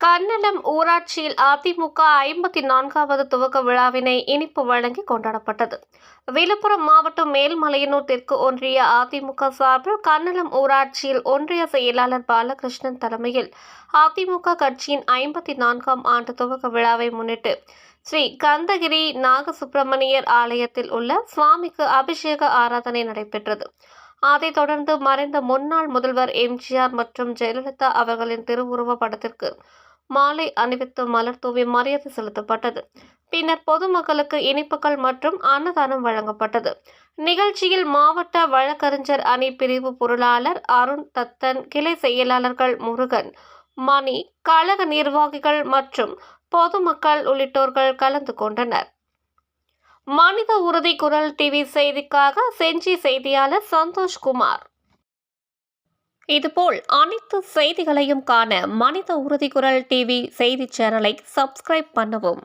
கன்னடம் ஊராட்சியில் அதிமுக ஐம்பத்தி நான்காவது துவக்க விழாவினை இனிப்பு வழங்கி கொண்டாடப்பட்டது. விழுப்புரம் மாவட்டம் மேல்மலையனூர் தெற்கு ஒன்றிய அதிமுக சார்பில் கன்னடம் ஊராட்சியில் ஒன்றிய செயலாளர் பாலகிருஷ்ணன் தலைமையில் அதிமுக கட்சியின் ஐம்பத்தி நான்காம் ஆண்டு துவக்க விழாவை முன்னிட்டு ஸ்ரீ கந்தகிரி நாகசுப்பிரமணியர் ஆலயத்தில் உள்ள சுவாமிக்கு அபிஷேக ஆராதனை நடைபெற்றது. அதைத் தொடர்ந்து மறைந்த முன்னாள் முதல்வர் எம்ஜிஆர் மற்றும் ஜெயலலிதா அவர்களின் திருவுருவ படத்திற்கு மாலை அணிவித்து மலர் தூவி மரியாதை செலுத்தப்பட்டது. பின்னர் பொதுமக்களுக்கு இனிப்புகள் மற்றும் அன்னதானம் வழங்கப்பட்டது. நிகழ்ச்சியில் மாவட்ட வழக்கறிஞர் அணி பிரிவு பொருளாளர் அருண் தத்தன் கிளை செயலாளர்கள் முருகன் மணி கழக நிர்வாகிகள் மற்றும் பொதுமக்கள் உள்ளிட்டோர்கள் கலந்து கொண்டனர். மனித உறுதி குரல் டிவி செய்திக்காக செஞ்சி செய்தியாளர் சந்தோஷ்குமார். இதுபோல் அனைத்து செய்திகளையும் காண மனித உறுதி குரல் டிவி செய்தி சேனலை சப்ஸ்கிரைப் பண்ணவும்.